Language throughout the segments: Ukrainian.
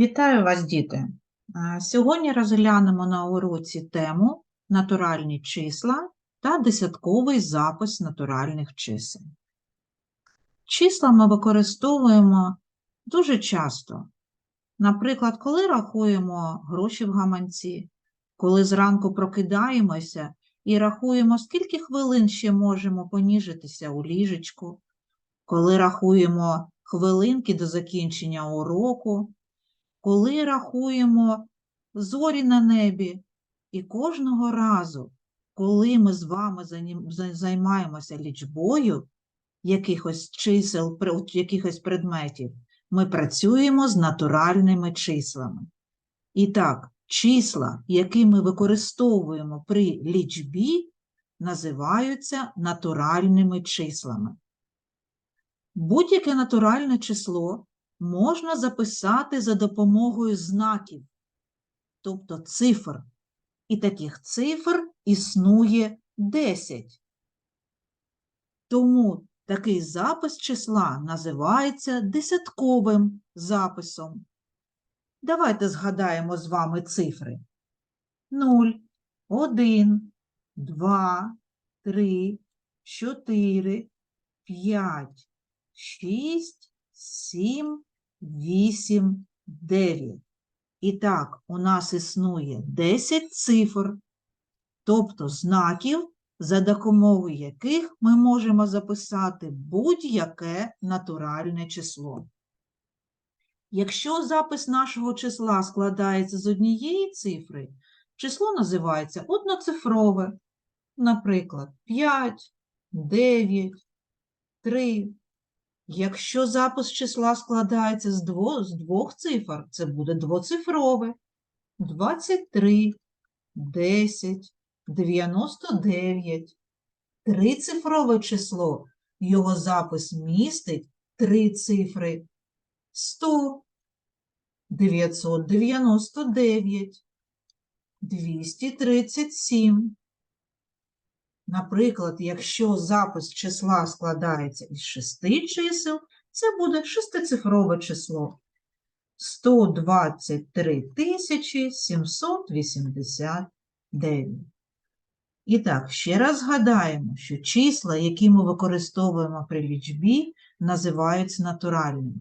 Вітаю вас, діти! Сьогодні розглянемо на уроці тему натуральні числа та десятковий запис натуральних чисел. Числа ми використовуємо дуже часто. Наприклад, коли рахуємо гроші в гаманці, коли зранку прокидаємося і рахуємо, скільки хвилин ще можемо поніжитися у ліжечку, коли рахуємо хвилинки до закінчення уроку, коли рахуємо зорі на небі. І кожного разу, коли ми з вами займаємося лічбою якихось чисел, якихось предметів, ми працюємо з натуральними числами. І так, числа, які ми використовуємо при лічбі, називаються натуральними числами. Будь-яке натуральне число можна записати за допомогою знаків, тобто цифр. І таких цифр існує 10. Тому такий запис числа називається десятковим записом. Давайте згадаємо з вами цифри. 0, 1, 2, 3, 4, 5, 6, 7, 8, 9. І так, у нас існує 10 цифр, тобто знаків, за допомогою яких ми можемо записати будь-яке натуральне число. Якщо запис нашого числа складається з однієї цифри, число називається одноцифрове, наприклад, 5, 9, 3. Якщо запис числа складається з двох, з двох цифр, це буде двоцифрове. 23, 10, 99. Трицифрове число, його запис містить три цифри. 100, 999, 237. Наприклад, якщо запис числа складається із шести чисел, це буде шестицифрове число 123 тисячі 789. І так, ще раз згадаємо, що числа, які ми використовуємо при лічбі, називаються натуральними.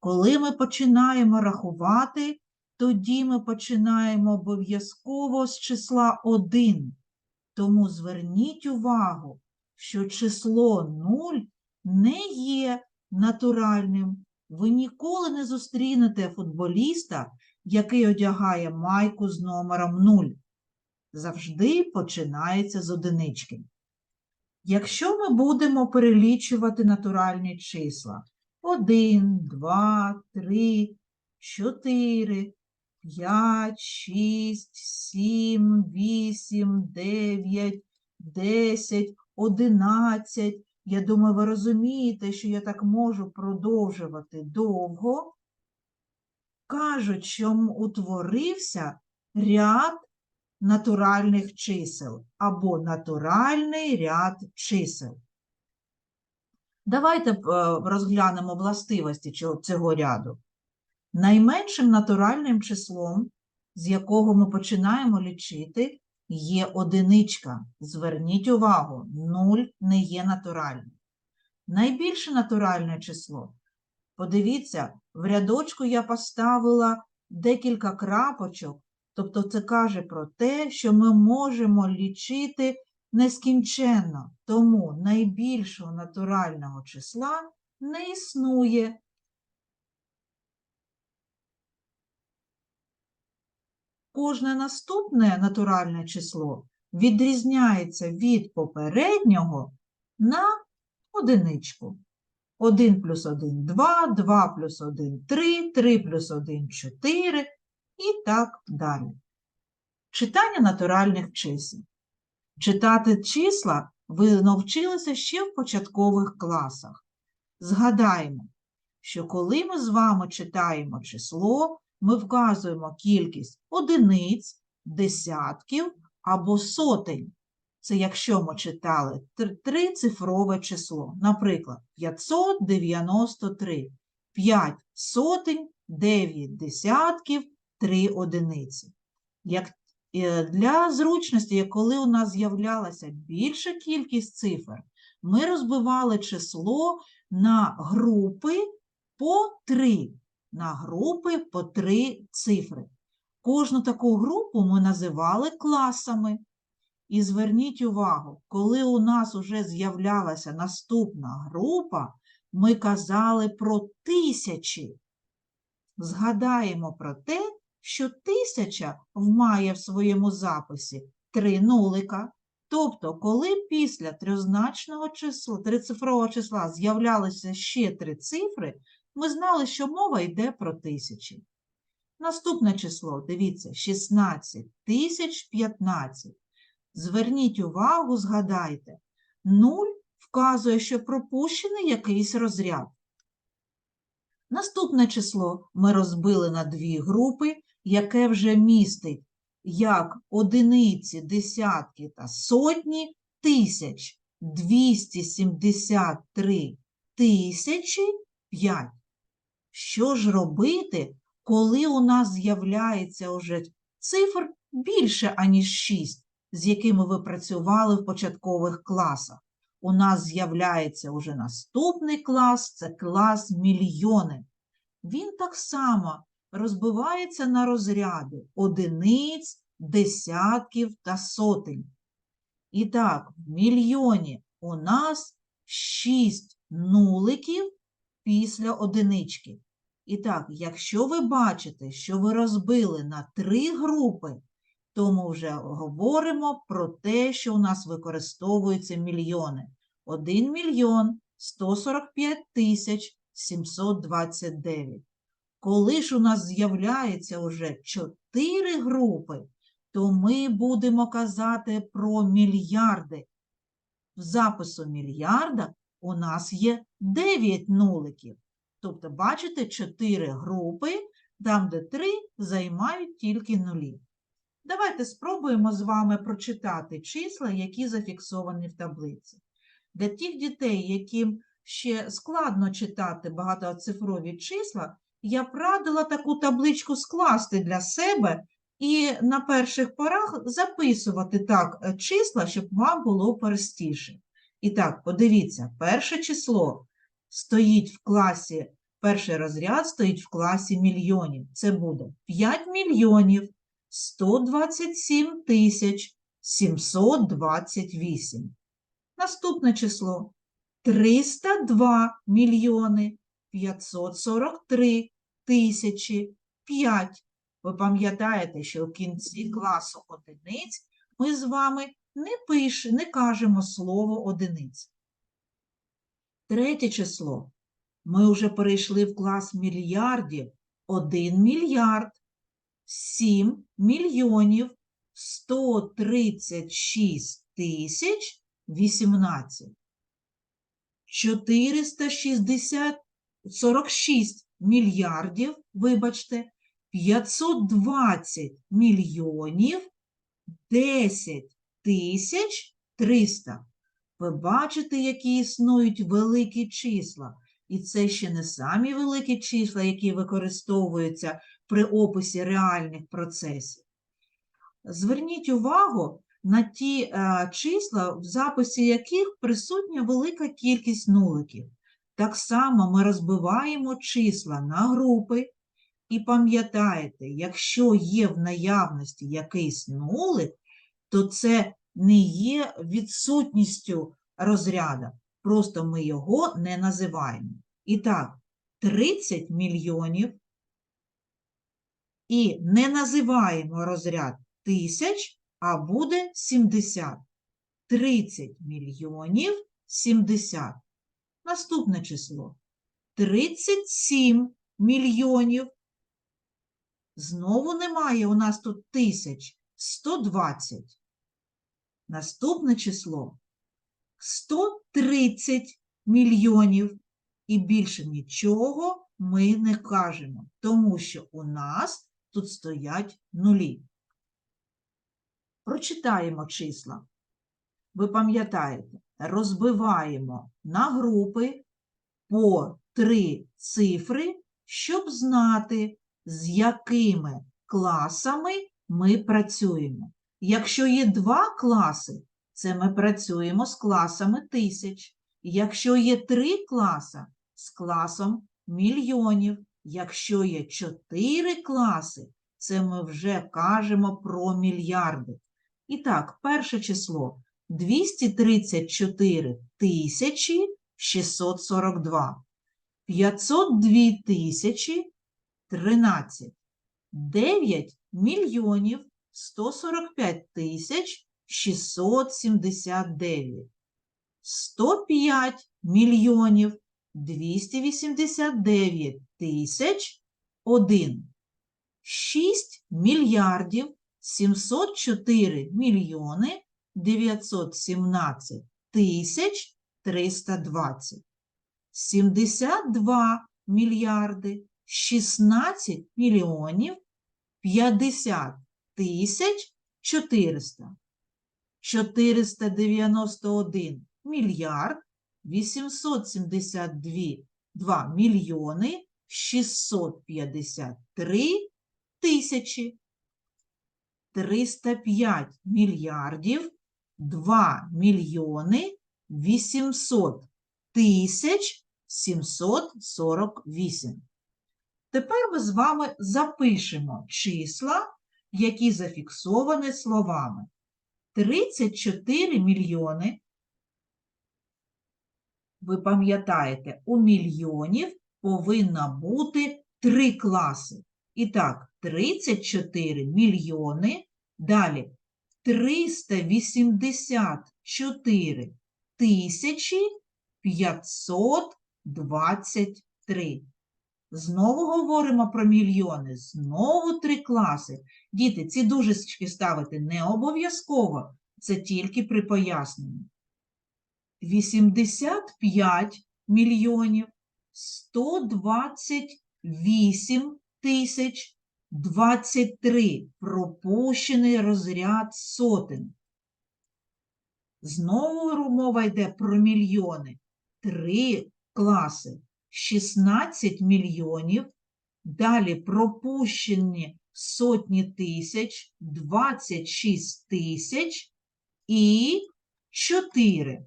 Коли ми починаємо рахувати, тоді ми починаємо обов'язково з числа 1. Тому зверніть увагу, що число 0 не є натуральним. Ви ніколи не зустрінете футболіста, який одягає майку з номером 0. Завжди починається з одинички. Якщо ми будемо перелічувати натуральні числа 1, 2, 3, 4, 5, 6, 7, 8, 9, 10, 11. Я думаю, ви розумієте, що я так можу продовжувати довго. Кажуть, що утворився ряд натуральних чисел або натуральний ряд чисел. Давайте е, розглянемо властивості цього ряду. Найменшим натуральним числом, з якого ми починаємо лічити, є одиничка. Зверніть увагу, 0 не є натуральним. Найбільше натуральне число. Подивіться, в рядочку я поставила декілька крапочок, тобто це каже про те, що ми можемо лічити нескінченно, тому найбільшого натурального числа не існує. Кожне наступне натуральне число відрізняється від попереднього на одиничку. 1 плюс 1 – 2, 2 плюс 1 – 3, 3 плюс 1 – 4 і так далі. Читання натуральних чисел. Читати числа ви навчилися ще в початкових класах. Згадаємо, що коли ми з вами читаємо число, ми вказуємо кількість одиниць, десятків або сотень. Це якщо ми читали трицифрове число, наприклад, 593, 5 сотень 9 десятків, 3 одиниці. Як е, для зручності, коли у нас з'являлася більша кількість цифр, ми розбивали число на групи по 3, на групи по 3 цифри. Кожну таку групу ми називали класами. І зверніть увагу, коли у нас вже з'являлася наступна група, ми казали про тисячі. Згадаємо про те, що тисяча має в своєму записі три нулика. Тобто, коли після трьозначного числа, трицифрового числа з'являлися ще три цифри, ми знали, що мова йде про тисячі. Наступне число, дивіться, 16 тисяч 15. Зверніть увагу, згадайте, 0 вказує, що пропущений якийсь розряд. Наступне число ми розбили на дві групи, яке вже містить як одиниці, десятки та сотні тисяч 273 тисячі 5. Що ж робити, коли у нас з'являється уже цифр більше, аніж 6, з якими ви працювали в початкових класах? У нас з'являється уже наступний клас, це клас мільйони. Він так само розбивається на розряди одиниць, десятків та сотень. І так, в мільйоні у нас 6 нуликів після одинички. І так, якщо ви бачите, що ви розбили на три групи, то ми вже говоримо про те, що у нас використовуються мільйони. 1 мільйон 145 тисяч 729. Коли ж у нас з'являється вже 4 групи, то ми будемо казати про мільярди. В запису мільярда у нас є 9 нуликів. Тобто, бачите, 4 групи, там, де 3 займають тільки нулі. Давайте спробуємо з вами прочитати числа, які зафіксовані в таблиці. Для тих дітей, яким ще складно читати багатоцифрові числа, я б радила таку табличку скласти для себе і на перших порах записувати так е, числа, щоб вам було простіше. І так, подивіться, перше число стоїть в класі, перший розряд стоїть в класі мільйонів. Це буде 5 мільйонів 127 тисяч 728. Наступне число 302 мільйони 543 тисячі 5. Ви пам'ятаєте, що в кінці класу одиниць ми з вами не пиш, не кажемо слово одиниць. Третє число. Ми вже перейшли в клас мільярдів. 1 мільярд 7 мільйонів 136 тисяч 18. 460, 46 мільярдів, вибачте, 520 мільйонів 10 тисяч 300. Ви бачите, які існують великі числа. І це ще не самі великі числа, які використовуються при описі реальних процесів. Зверніть увагу на ті е, числа, в записі яких присутня велика кількість нуликів. Так само ми розбиваємо числа на групи, і пам'ятаєте, якщо є в наявності якийсь нулик, то це не є відсутністю розряду, просто ми його не називаємо. І так, 30 мільйонів і не називаємо розряд тисяч, а буде 70. 30 мільйонів 70. Наступне число 37 мільйонів. Знову немає у нас тут тисяч 120. Наступне число 130 мільйонів. І більше нічого ми не кажемо, тому що у нас тут стоять нулі. Прочитаємо числа. Ви пам'ятаєте, розбиваємо на групи по три цифри щоб знати, з якими класами ми працюємо. Якщо є два класи, це ми працюємо з класами тисяч. Якщо є три класи, з класом мільйонів. Якщо є чотири класи, це ми вже кажемо про мільярди. І так, перше число 234 тисячі 642. 502 тисячі 13. 9 мільйонів 145 тисяч 679. 105 мільйонів 289 тисяч 1. 6 мільярдів 704 мільйони 917 тисяч 320. 72 мільярди 16 мільйонів 50 тисяч 400. 491 мільярд 872 2 мільйони 653 тисячі. 305 мільярдів 2 мільйони 800 тисяч 748. Тепер ми з вами запишемо числа, які зафіксовані словами. 34 мільйони. Ви пам'ятаєте, у мільйонів повинно бути три класи. І так, 34 мільйони. Далі 384 тисячі 523. Знову говоримо про мільйони, знову три класи. Діти, ці дужечки ставити не обов'язково, це тільки при поясненні. 85 мільйонів 128 тисяч 23 пропущений розряд сотень. Знову мова йде про мільйони. Три класи 16 мільйонів. Далі пропущені сотні тисяч, 26 тисяч і 4.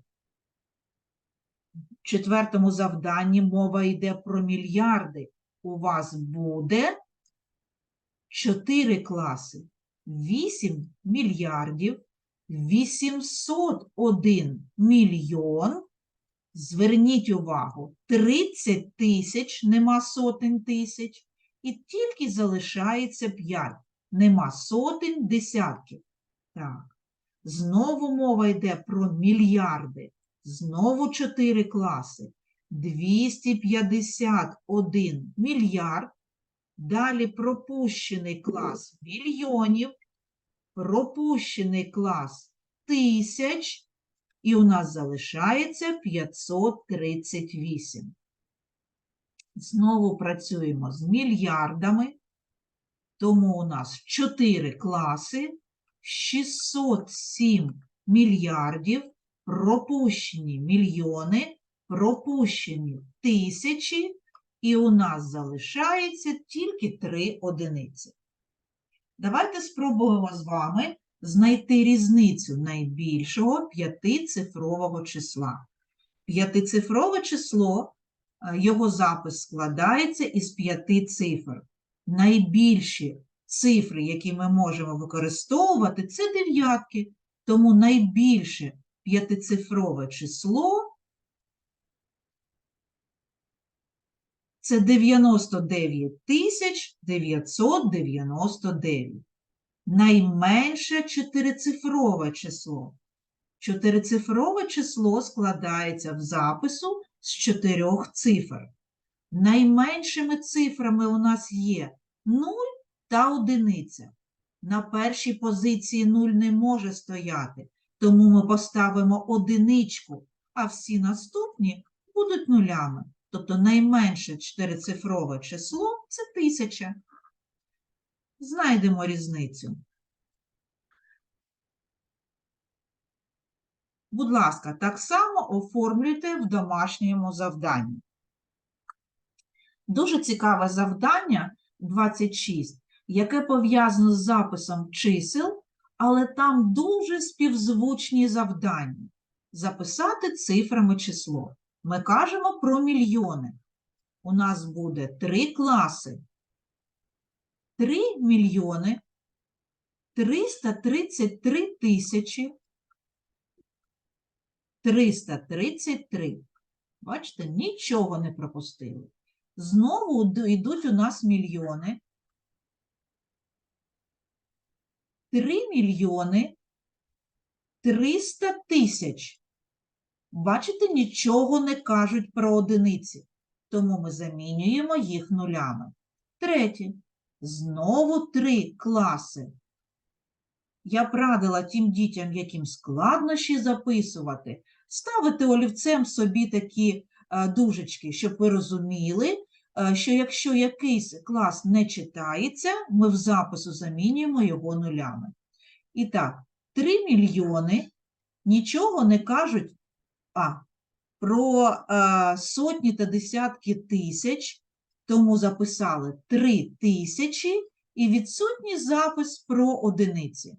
В четвертому завданні мова йде про мільярди. У вас буде 4 класи. 8 мільярдів, 801 мільйон. Зверніть увагу, 30 тисяч, нема сотень тисяч, і тільки залишається 5. Нема сотень десятків. Так. Знову мова йде про мільярди. Знову 4 класи. 251 мільярд. Далі пропущений клас мільйонів, пропущений клас тисяч, і у нас залишається 538. Знову працюємо з мільярдами, тому у нас 4 класи, 607 мільярдів, пропущені мільйони, пропущені тисячі, і у нас залишається тільки 3 одиниці. Давайте спробуємо з вами знайти різницю найбільшого п'ятицифрового числа. П'ятицифрове число, е, його запис складається із п'яти цифр. Найбільші цифри, які ми можемо використовувати, це дев'ятки. Тому найбільше п'ятицифрове число це 99 тисяч 999 найменше чотирицифрове число. Чотирицифрове число складається в запису з чотирьох цифр. Найменшими цифрами у нас є 0 та одиниця. На першій позиції 0 не може стояти, тому ми поставимо одиничку, а всі наступні будуть нулями. Тобто найменше чотирицифрове число це тисяча знайдемо різницю. Будь ласка, так само оформлюйте в домашньому завданні. Дуже цікаве завдання 26, яке пов'язано з записом чисел, але там дуже співзвучні завдання. Записати цифрами число. Ми кажемо про мільйони. У нас буде три класи. 3 мільйони 333 тисячі 333. Бачите, нічого не пропустили. Знову йдуть у нас мільйони. 3 мільйони 300 тисяч. Бачите, нічого не кажуть про одиниці, тому ми замінюємо їх нулями. Третє. Знову три класи. Я б радила тим дітям, яким складнощі записувати, ставити олівцем собі такі е, дужечки, щоб ви розуміли, е, що якщо якийсь клас не читається, ми в запису замінюємо його нулями. І так, 3 мільйони нічого не кажуть а, про е, сотні та десятки тисяч, тому записали 3 тисячі і відсутній запис про одиниці.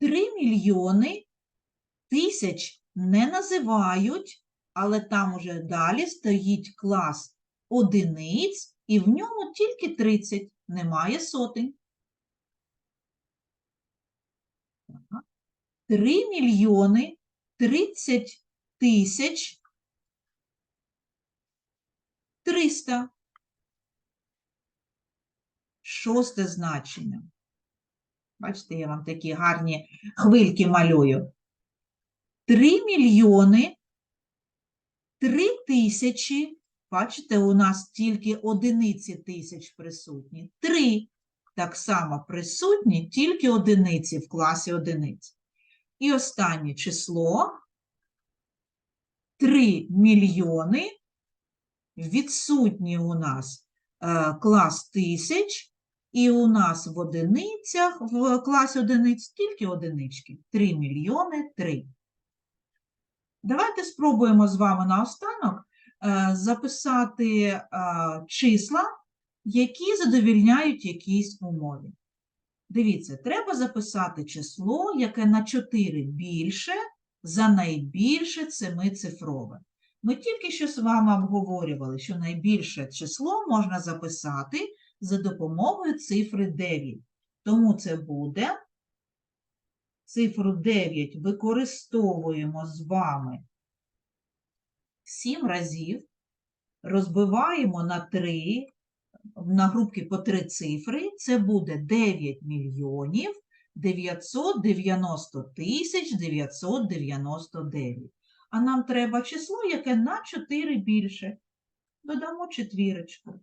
Три мільйони тисяч не називають, але там уже далі стоїть клас одиниць, і в ньому тільки 30, немає сотень. Три мільйони 30 тисяч 300. Шосте значення. Бачите, я вам такі гарні хвильки малюю. 3 мільйони 3 тисячі. Бачите, у нас тільки одиниці тисяч присутні. 3 так само присутні, тільки одиниці в класі одиниць. І останнє число 3 мільйони. Відсутні у нас е, клас тисяч, і у нас в одиницях, в класі одиниць тільки одинички. 3 мільйони 3. Давайте спробуємо з вами наостанок е, записати е, числа, які задовільняють якійсь умові. Дивіться, треба записати число, яке на 4 більше за найбільше семицифрове. Ми тільки що з вами обговорювали, що найбільше число можна записати за допомогою цифри 9. Тому це буде цифру 9 використовуємо з вами 7 разів, розбиваємо на 3, на групки по 3 цифри, це буде 9 мільйонів 990 тисяч 999. А нам треба число, яке на 4 більше. Додамо четвірочку.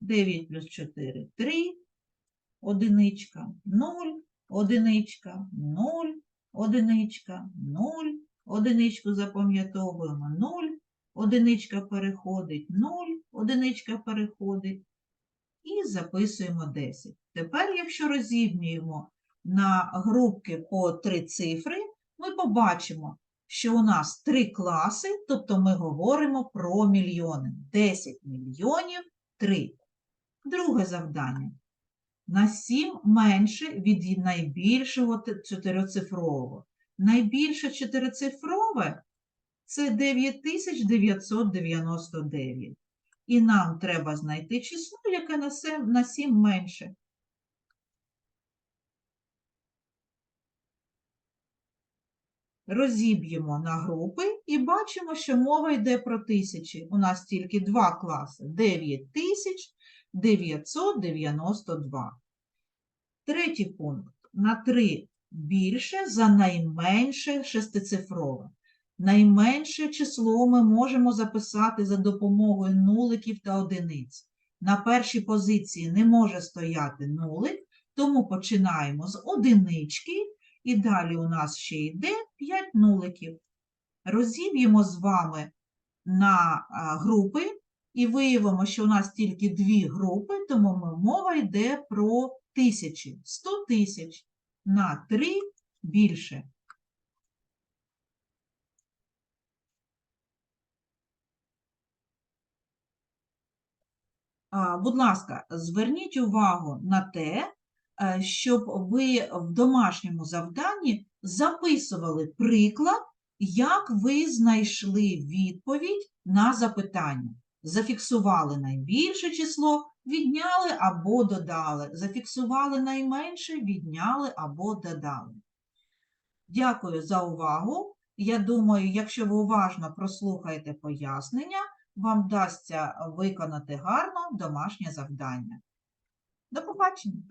9 плюс 4 – 3, одиничка, 0, одиничка, 0, одиничка, 0, одиничку запам'ятовуємо, 0, одиничка переходить, 0, одиничка переходить, і записуємо 10. Тепер, якщо розіб'ємо на групки по 3 цифри, ми побачимо, що у нас 3 класи, тобто ми говоримо про мільйони. 10 мільйонів 3. Друге завдання. На 7 менше від найбільшого чотирицифрового. Найбільше чотирицифрове – це 9999. І нам треба знайти число, яке на 7, на 7 менше. Розіб'ємо на групи і бачимо, що мова йде про тисячі. У нас тільки два класи – 9992. Третій пункт. На 3 більше за найменше шестицифрове. Найменше число ми можемо записати за допомогою нуликів та одиниць. На першій позиції не може стояти нулик, тому починаємо з одинички, і далі у нас ще йде 5 нуликів. Розіб'ємо з вами на групи і виявимо, що у нас тільки дві групи, тому мова йде про тисячі. 100 тисяч на 3 більше. Будь ласка, зверніть увагу на те, щоб ви в домашньому завданні записували приклад, як ви знайшли відповідь на запитання. Зафіксували найбільше число, відняли або додали. Зафіксували найменше, відняли або додали. Дякую за увагу. Я думаю, якщо ви уважно прослухаєте пояснення, вам вдасться виконати гарно домашнє завдання. До побачення!